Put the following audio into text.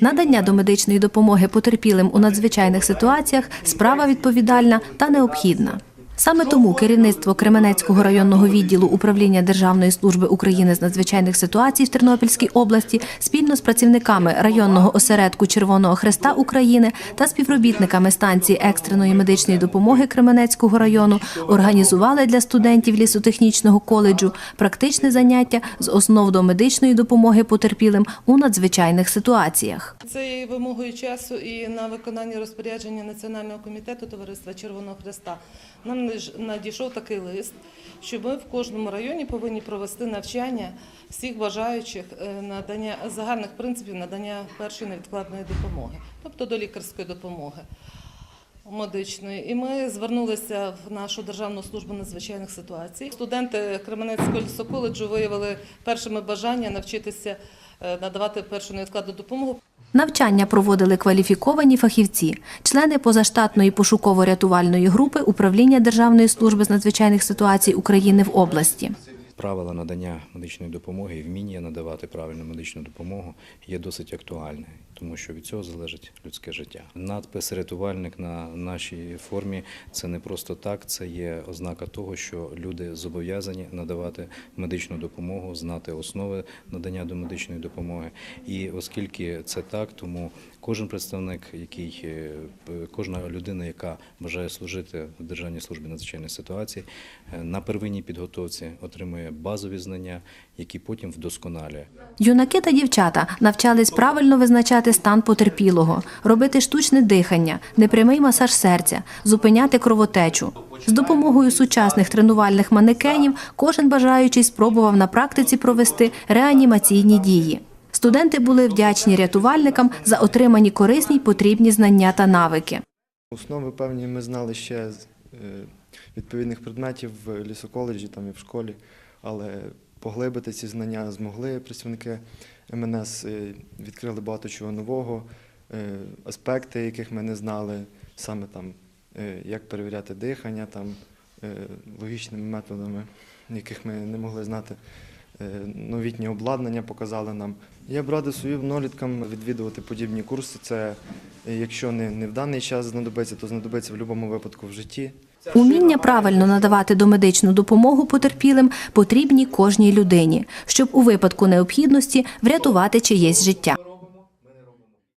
Надання домедичної допомоги потерпілим у надзвичайних ситуаціях справа відповідальна та необхідна. Саме тому керівництво Кременецького районного відділу управління Державної служби України з надзвичайних ситуацій в Тернопільській області спільно з працівниками районного осередку Червоного Хреста України та співробітниками станції екстреної медичної допомоги Кременецького району організували для студентів лісотехнічного коледжу практичне заняття з основ до медичної допомоги потерпілим у надзвичайних ситуаціях. Це є вимогою часу і на виконання розпорядження Національного комітету Товариства Червоного Хреста. Нам наж- надійшов такий лист, що ми в кожному районі повинні провести навчання всіх бажаючих е, надання загальних принципів надання першої невідкладної допомоги, тобто до лікарської допомоги. Медичної, і ми звернулися в нашу державну службу надзвичайних ситуацій. Студенти Кременецького лісоколеджу виявили першими бажання навчитися е, надавати першу невідкладну допомогу. Навчання проводили кваліфіковані фахівці, члени позаштатної пошуково-рятувальної групи управління Державної служби з надзвичайних ситуацій України в області. Правила надання медичної допомоги і вміння надавати правильну медичну допомогу є досить актуальне, тому що від цього залежить людське життя. Надпис рятувальник на нашій формі це не просто так, це є ознака того, що люди зобов'язані надавати медичну допомогу, знати основи надання до медичної допомоги. І оскільки це так, тому кожен представник, який е, кожна людина, яка бажає служити в Державній службі надзвичайних ситуацій, е, на первинній підготовці отримує базові знання, які потім вдосконалює. Юнаки та дівчата навчались правильно визначати стан потерпілого, робити штучне дихання, непрямий масаж серця, зупиняти кровотечу. З допомогою сучасних тренувальних манекенів кожен бажаючий спробував на практиці провести реанімаційні дії. Студенти були вдячні рятувальникам за отримані корисні й потрібні знання та навики. Основи певні ми знали ще з е, відповідних предметів в лісоколеджі там і в школі, але поглибити ці знання змогли працівники МНС, е, відкрили багато чого нового, е, аспекти, яких ми не знали, саме там е, як перевіряти дихання, там логічними методами, яких ми не могли знати. Новітнє обладнання показали нам. Я б радив своїм одноліткам відвідувати подібні курси. Це якщо не в даний час знадобиться, то знадобиться в будь-якому випадку в житті. Уміння правильно надавати домедичну допомогу потерпілим потрібні кожній людині, щоб у випадку необхідності врятувати чиєсь життя.